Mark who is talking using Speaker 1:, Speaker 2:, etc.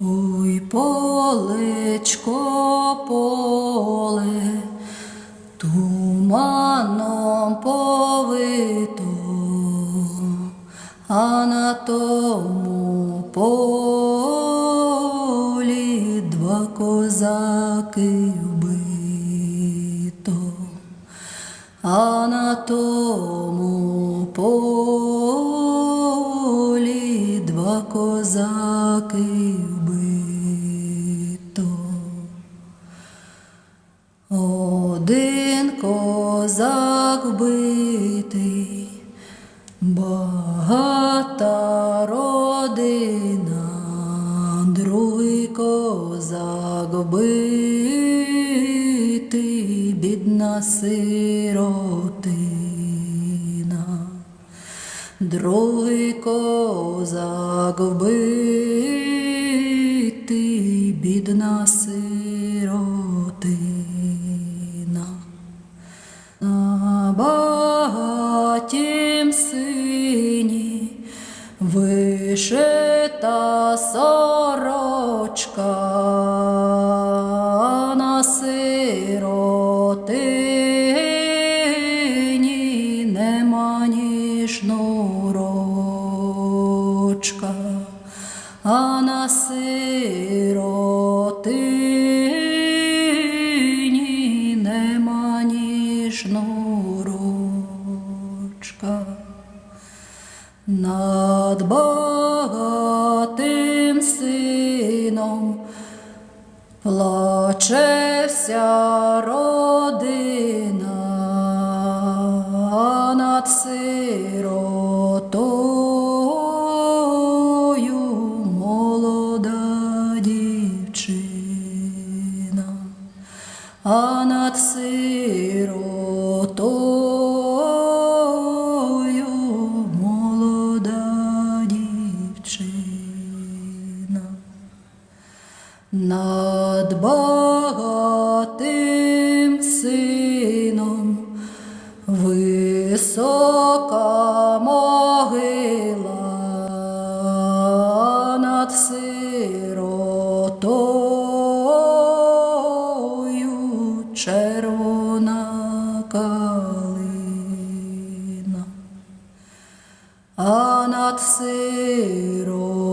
Speaker 1: Ой, полечко, поле, туманом повито, а на тому полі два козаки вбито, а на тому козаки вбито. Один козак вбитий, багата родина, другий козак вбитий, бідна сиротина. Другий козак вбитий, бідна сиротина. На багатім сині вишита сорочка, а на сиротині нема ні. Над багатим сином плаче вся родина, а над сиротою а над сиротою молода дівчина. Над багатим сином висока могила, над сиротою палина, а над сиротою.